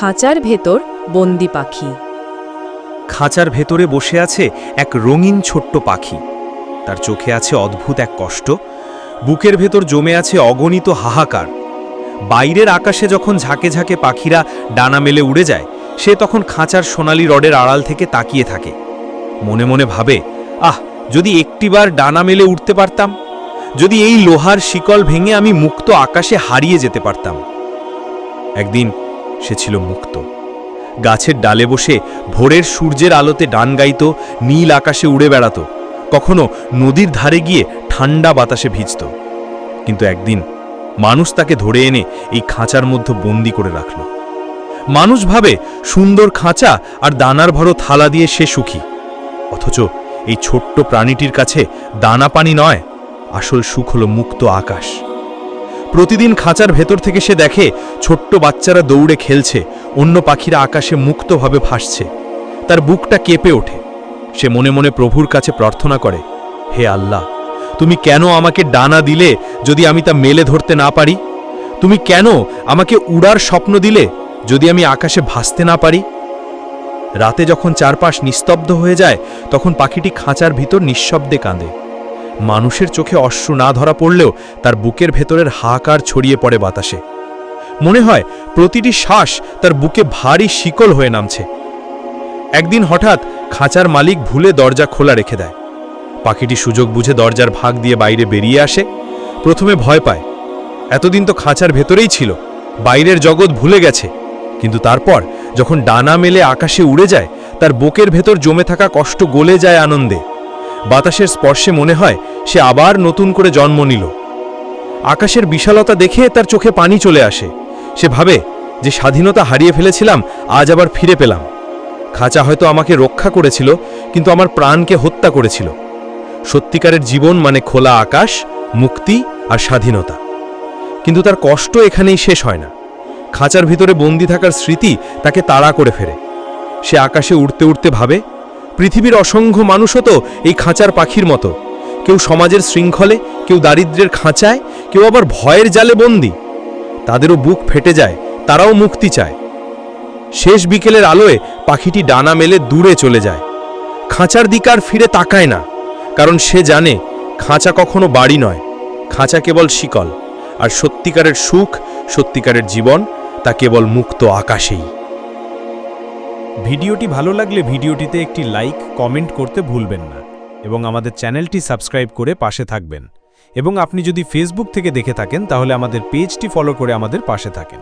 খাঁচার ভেতর বন্দি পাখি। খাঁচার ভেতরে বসে আছে এক রঙিন ছোট্ট পাখি। তার চোখে আছে অদ্ভুত এক কষ্ট। বুকের ভেতর জমে আছে অগণিত হাহাকার। বাইরের আকাশে যখন ঝাঁকে ঝাঁকে পাখিরা ডানা মেলে উড়ে যায়, সে তখন খাঁচার সোনালি রডের আড়াল থেকে তাকিয়ে থাকে। মনে মনে ভাবে, আহ, যদি একটিবার ডানা মেলে উঠতে পারতাম, যদি এই লোহার শিকল ভেঙে আমি মুক্ত আকাশে হারিয়ে যেতে পারতাম। একদিন সে ছিল মুক্ত। গাছের ডালে বসে ভোরের সূর্যের আলোতে ডান গাইত, নীল আকাশে উড়ে বেড়াত, কখনো নদীর ধারে গিয়ে ঠান্ডা বাতাসে ভিজত। কিন্তু একদিন মানুষ তাকে ধরে এনে এই খাঁচার মধ্যে বন্দি করে রাখল। মানুষ ভাবে সুন্দর খাঁচা আর দানার ভরো থালা দিয়ে সে সুখী। অথচ এই ছোট্ট প্রাণীটির কাছে দানা পানি নয়, আসল সুখ হলো মুক্ত আকাশ। প্রতিদিন খাঁচার ভেতর থেকে সে দেখে ছোট্ট বাচ্চারা দৌড়ে খেলছে, অন্য পাখিরা আকাশে মুক্তভাবে ভাসছে। তার বুকটা কেঁপে ওঠে। সে মনে মনে প্রভুর কাছে প্রার্থনা করে, হে আল্লাহ, তুমি কেন আমাকে ডানা দিলে যদি আমি তা মেলে ধরতে না পারি? তুমি কেন আমাকে উড়ার স্বপ্ন দিলে যদি আমি আকাশে ভাসতে না পারি? রাতে যখন চারপাশ নিস্তব্ধ হয়ে যায়, তখন পাখিটি খাঁচার ভিতর নিঃশব্দে কাঁদে। মানুষের চোখে অশ্রু না ধরা পড়লেও তার বুকের ভেতরের হাহাকার ছড়িয়ে পড়ে বাতাসে। মনে হয় প্রতিটি শ্বাস তার বুকে ভারী শিকল হয়ে নামছে। একদিন হঠাৎ খাঁচার মালিক ভুলে দরজা খোলা রেখে দেয়। পাখিটি সুযোগ বুঝে দরজার ভাগ দিয়ে বাইরে বেরিয়ে আসে। প্রথমে ভয় পায়। এতদিন তো খাঁচার ভেতরেই ছিল। বাইরের জগৎ ভুলে গেছে। কিন্তু তারপর যখন ডানা মেলে আকাশে উড়ে যায়, তার বুকের ভেতর জমে থাকা কষ্ট গলে যায় আনন্দে। বাতাসের স্পর্শে মনে হয় সে আবার নতুন করে জন্ম নিল। আকাশের বিশালতা দেখে তার চোখে পানি চলে আসে। সে ভাবে, যে স্বাধীনতা হারিয়ে ফেলেছিলাম, আজ আবার ফিরে পেলাম। খাঁচা হয়তো আমাকে রক্ষা করেছিল, কিন্তু আমার প্রাণকে হত্যা করেছিল। সত্যিকারের জীবন মানে খোলা আকাশ, মুক্তি আর স্বাধীনতা। কিন্তু তার কষ্ট এখানেই শেষ হয় না। খাঁচার ভিতরে বন্দি থাকার স্মৃতি তাকে তাড়া করে ফেরে। সে আকাশে উড়তে উড়তে ভাবে পৃথিবীর অসংখ্য মানুষও তো এই খাঁচার পাখির মতো। কেউ সমাজের শৃঙ্খলে, কেউ দারিদ্র্যের খাঁচায়, কেউ আবার ভয়ের জালে বন্দি। তাদেরও বুক ফেটে যায়, তারাও মুক্তি চায়। শেষ বিকেলের আলোয় পাখিটি ডানা মেলে দূরে চলে যায়। খাঁচার দিকে আর ফিরে তাকায় না, কারণ সে জানে খাঁচা কখনো বাড়ি নয়। খাঁচা কেবল শিকল, আর সত্যিকারের সুখ, সত্যিকারের জীবন, তা কেবল মুক্ত আকাশেই। ভিডিওটি ভালো লাগলে ভিডিওটিতে একটি লাইক, কমেন্ট করতে ভুলবেন না এবং আমাদের চ্যানেলটি সাবস্ক্রাইব করে পাশে থাকবেন। এবং আপনি যদি ফেসবুক থেকে দেখে থাকেন, তাহলে আমাদের পেজটি ফলো করে আমাদের পাশে থাকেন।